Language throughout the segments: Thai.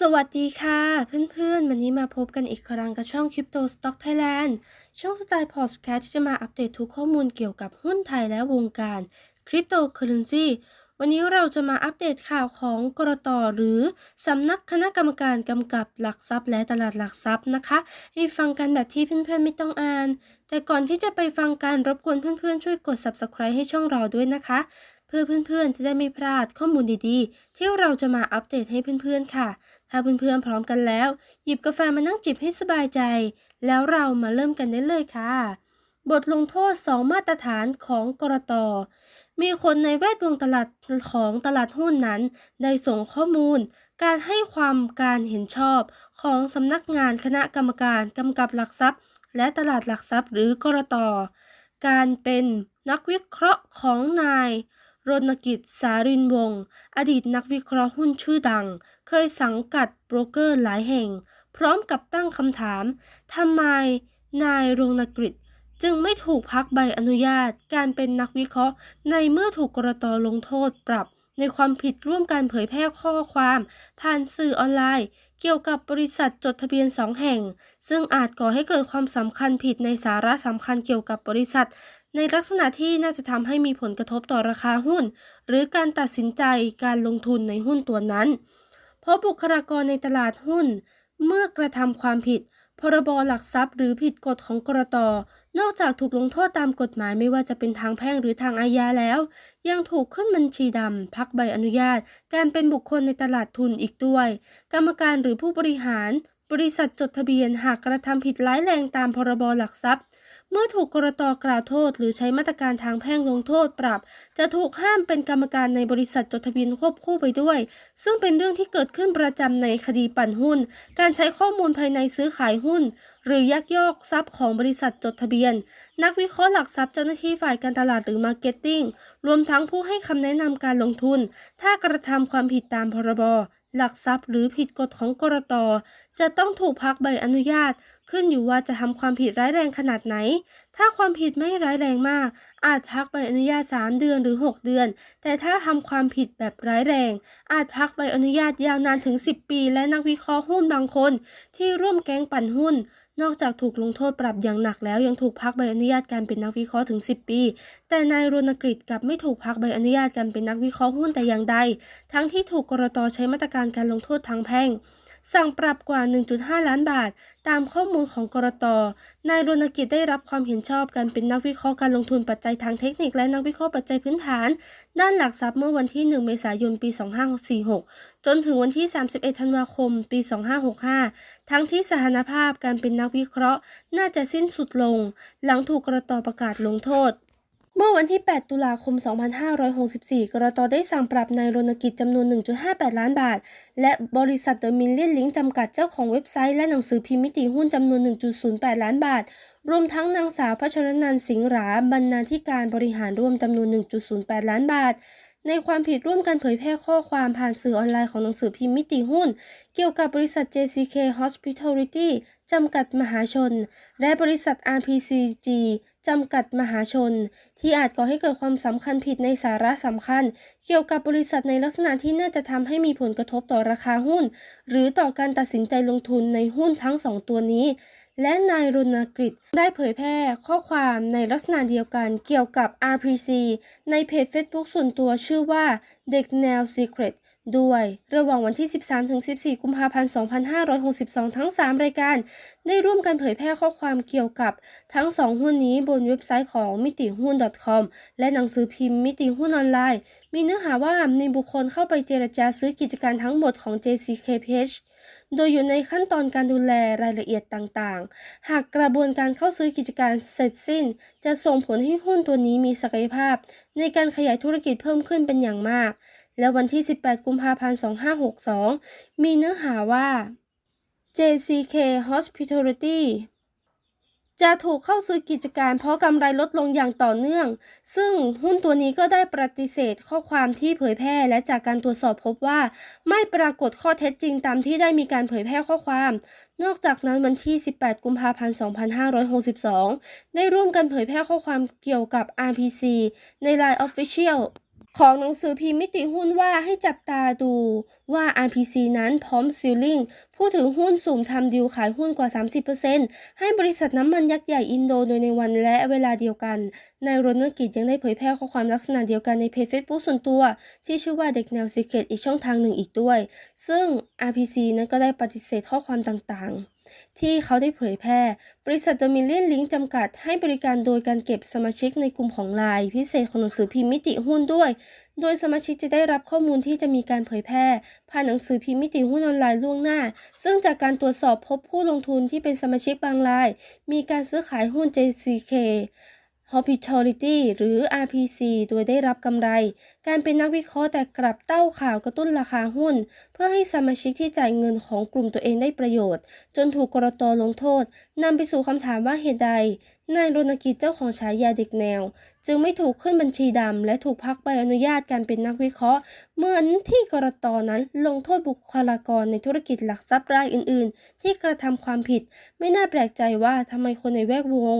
สวัสดีค่ะ เพื่อนๆ วันนี้มาพบกันอีกครั้งกับช่อง Crypto Stock Thailand ช่องสไตล์พอดแคสต์ที่จะมาอัปเดตทุกข้อมูลเกี่ยวกับหุ้นไทยและวงการคริปโตเคอเรนซีวันนี้เราจะมาอัปเดตข่าวของกรตหรือสำนักคณะกรรมการกำกับหลักทรัพย์และตลาดหลักทรัพย์นะคะ ให้ฟังกันแบบที่เพื่อนๆไม่ต้องอ่าน แต่ก่อนที่จะไปฟังการรบกวนเพื่อนๆช่วยกด Subscribe ให้ช่องเราด้วยนะคะ พื่อเพื่อนๆ จะได้ไม่พลาดข้อมูลดีๆ ที่เราจะมาอัปเดตให้เพื่อนๆ ค่ะ ถ้าเพื่อนๆ พร้อมกันแล้ว หยิบกาแฟมานั่งจิบให้สบายใจ แล้วเรามาเริ่มกันได้เลยค่ะ บทลงโทษ 2 มาตรฐานของกรตมีคนในแวดวงตลาดของตลาดหุ้นนั้น ได้ส่งข้อมูล การให้ความการเห็นชอบของสำนักงานคณะกรรมการกำกับหลักทรัพย์ และตลาดหลักทรัพย์หรือกรตการเป็นนักวิเคราะห์ของนาย รณกิจ สารินวงศ์อดีตนักวิเคราะห์หุ้นชื่อดัง เคยสังกัดโบรกเกอร์หลายแห่ง พร้อมกับตั้งคำถามทำไมนายรณกฤษจึงไม่ถูกพักใบอนุญาตการเป็นนักวิเคราะห์ ในเมื่อถูกกรตลงโทษปรับ ในความผิดร่วมการเผยแพร่ข้อความ ผ่านสื่อออนไลน์ เกี่ยวกับบริษัทจดทะเบียนสองแห่ง ซึ่งอาจก่อให้เกิดความสำคัญผิดในสาระสำคัญเกี่ยวกับบริษัท ในลักษณะที่น่าจะทำให้มีผลกระทบต่อราคาหุ้น หรือการตัดสินใจการลงทุนในหุ้นตัวนั้น เพราะบุคลากรในตลาดหุ้น เมื่อกระทำความผิด พรบหลักทรัพย์หรือผิดกฎของกรตนอกจากถูกลงโทษตามกฎหมายไม่ว่าจะเป็นทางแพ่งหรือทางอาญาแล้ว ยังถูกขึ้นบัญชีดำ พักใบอนุญาต การเป็นบุคคลในตลาดทุนอีกด้วย กรรมการหรือผู้บริหาร บริษัทจดทะเบียนหากกระทำผิดร้ายแรงตามพรบหลักทรัพย์ เมื่อถูกกรตกล่าวโทษ หรือใช้มาตรการทางแพ่งลงโทษปรับ จะถูกห้ามเป็นกรรมการในบริษัทจดทะเบียนควบคู่ไปด้วย ซึ่งเป็นเรื่องที่เกิดขึ้นประจำในคดีปั่นหุ้น การใช้ข้อมูลภายในซื้อขายหุ้น หรือยักยอกทรัพย์ของบริษัทจดทะเบียน นักวิเคราะห์หลักทรัพย์เจ้าหน้าที่ฝ่ายการตลาดหรือมาร์เก็ตติ้งรวมทั้งผู้ให้คำแนะนำการลงทุน ถ้ากระทำความผิดตามพรบหลักทรัพย์หรือผิดกฎของกรตจะต้องถูกพักใบอนุญาต ขึ้นอยู่ว่าจะทำความผิดร้ายแรงขนาดไหน ถ้าความผิดไม่ร้ายแรงมาก อาจพักใบอนุญาต 3 เดือนหรือ 6 เดือน แต่ถ้าทำความผิดแบบร้ายแรง อาจพักใบอนุญาตยาวนานถึง 10 ปี และนักวิเคราะห์หุ้นบางคน ที่ร่วมแก๊งปั่นหุ้น นอกจากถูกลงโทษปรับอย่างหนักแล้วยังถูกพักใบอนุญาตการเป็นนักวิเคราะห์ถึง 10 ปี แต่นายรณกฤษกลับไม่ถูกพักใบอนุญาตการเป็นนักวิเคราะห์หุ้นแต่อย่างใด ทั้งที่ถูกกรตใช้มาตรการการลงโทษทางแพ่งสั่งปรับกว่า 1.5 ล้านบาท ตามข้อมูลของกรตนายรณกิจได้รับความเห็นชอบการเป็นนักวิเคราะห์การลงทุนปัจจัยทางเทคนิคและนักวิเคราะห์ปัจจัยพื้นฐาน ด้านหลักทรัพย์เมื่อวันที่ 1 เมษายน ปี 2546 จนถึงวันที่ 31 ธันวาคม ปี 2565 ทั้งที่สถานภาพการเป็นนักวิเคราะห์ น่าจะสิ้นสุดลง หลังถูกกรตประกาศลงโทษ เมื่อวันที่ 8 ตุลาคม 2564 กรตได้สั่งปรับนายรณกิจจำนวน 1.58 ล้านบาท และบริษัทเดอะมิลเลียนลิงจำกัดเจ้าของเว็บไซต์และหนังสือพิมพ์มิติหุ้นจำนวน 1.08 ล้านบาท รวมทั้งนางสาวพัชรนันสิงห์หราบรรณาธิการบริหารร่วมจำนวน 1.08 ล้านบาท ในความผิดร่วมกันเผยแพร่ข้อความผ่านสื่อออนไลน์ของหนังสือพิมพ์มิติหุ้น เกี่ยวกับบริษัท JCK Hospitality จำกัดมหาชน และบริษัท RPCG จำกัดมหาชน ที่อาจก่อให้เกิดความสำคัญผิดในสาระสำคัญ เกี่ยวกับบริษัทในลักษณะที่น่าจะทำให้มีผลกระทบต่อราคาหุ้น หรือต่อการตัดสินใจลงทุนในหุ้นทั้งสองตัวนี้ และนายรณกฤษได้เผยแพร่ข้อความในลักษณะเดียวกันเกี่ยวกับ RPC ในเพจ Facebook ส่วนตัวชื่อว่าเด็กแนว Secret ด้วยระหว่างวันที่ 13-14 กุมภาพันธ์ 2562 ทั้ง 3 รายการ ได้ร่วมกันเผยแพร่ข้อความเกี่ยวกับทั้ง 2 หุ้นนี้บนเว็บไซต์ของมิติหุ้น .com และหนังสือพิมพ์มิติหุ้นออนไลน์ มีเนื้อหาว่ามีบุคคลเข้าไปเจรจาซื้อกิจการทั้งหมดของ JCKPH โดยอยู่ในขั้นตอนการดูแลรายละเอียดต่างๆ หากกระบวนการเข้าซื้อกิจการเสร็จสิ้น จะส่งผลให้หุ้นตัวนี้มีศักยภาพ ในการขยายธุรกิจเพิ่มขึ้นเป็นอย่างมาก และวันที่ 18 กุมภาพันธ์ 2562 มีเนื้อหาว่า JCK Hospitality จะถูกเข้าซื้อกิจการเพราะกำไรลดลงอย่างต่อเนื่อง ซึ่งหุ้นตัวนี้ก็ได้ปฏิเสธข้อความที่เผยแพร่ และจากการตรวจสอบพบว่า ไม่ปรากฏข้อเท็จจริงตามที่ได้มีการเผยแพร่ข้อความ นอกจากนั้นวันที่ 18 กุมภาพันธ์ 2562 ได้ร่วมกันเผยแพร่ข้อความเกี่ยวกับ RPC ใน Line Official ของหนังสือพิมพ์มิติหุ้นว่าให้จับตาดูว่า RPC นั้นพร้อมซิลลิงผู้ถือหุ้นสุ่มทำดีลขายหุ้นกว่า 30%ให้บริษัทน้ำมันยักษ์ใหญ่อินโดโดยในวันและเวลาเดียวกัน นายรณกิจยังได้เผยแพร่ข้อความลักษณะเดียวกันในเพจ Facebook ส่วนตัว ที่ชื่อว่าเด็กแนว Secret อีกช่องทางหนึ่งอีกด้วย ซึ่ง RPC นั้นก็ได้ปฏิเสธข้อความต่างๆ ที่เขาได้เผยแพร่ บริษัท The Million Link จำกัดให้บริการโดยการเก็บสมาชิกในกลุ่มของไลน์พิเศษของหนังสือพิมพ์มิติหุ้นด้วย โดยสมาชิกจะได้รับข้อมูลที่จะมีการเผยแพร่ ผ่านหนังสือพิมพ์มิติหุ้นออนไลน์ล่วงหน้า ซึ่งจากการตรวจสอบพบผู้ลงทุนที่เป็นสมาชิกบางราย มีการซื้อขายหุ้น JCK Hospitality หรือ RPC โดยได้รับกำไร การเป็นนักวิเคราะห์แต่กลับเต้าข่าวกระตุ้นราคาหุ้น เพื่อให้สมาชิกที่จ่ายเงินของกลุ่มตัวเองได้ประโยชน์ จนถูกกรตลงโทษนำไปสู่คำถามว่าเหตุใด นายรณกิจเจ้าของฉายาเด็กแนว จึงไม่ถูกขึ้นบัญชีดำและถูกพักใบอนุญาตการเป็นนักวิเคราะห์ เหมือนที่กรตนั้นลงโทษบุคลากรในธุรกิจหลักทรัพย์รายอื่น ๆ ที่กระทำความผิด ไม่น่าแปลกใจว่าทำไมคนในแวดวง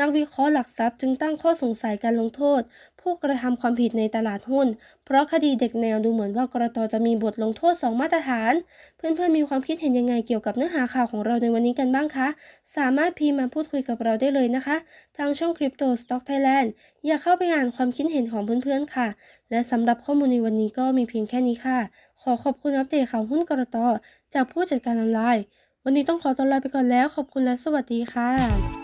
นักวิเคราะห์หลักทรัพย์จึงตั้งข้อสงสัยการลงโทษ ผู้กระทำความผิดในตลาดหุ้น เพราะคดีเด็กแนวดูเหมือนว่ากรตจะมีบทลงโทษ 2 มาตรฐาน เพื่อนๆมีความคิดเห็นยังไงเกี่ยวกับเนื้อหาข่าวของเราในวันนี้กันบ้างคะ สามารถพิมพ์มาพูดคุยกับเราได้เลยนะคะ ทางช่อง Crypto Stock Thailand อย่าเข้าไปอ่านความคิดเห็นของเพื่อนๆค่ะ และสำหรับข้อมูลในวันนี้ก็มีเพียงแค่นี้ค่ะ ขอขอบคุณอัปเดตข่าวหุ้นกรตจากผู้จัดการออนไลน์ วันนี้ต้องขอตัวลาไปก่อนแล้ว ขอบคุณและสวัสดีค่ะ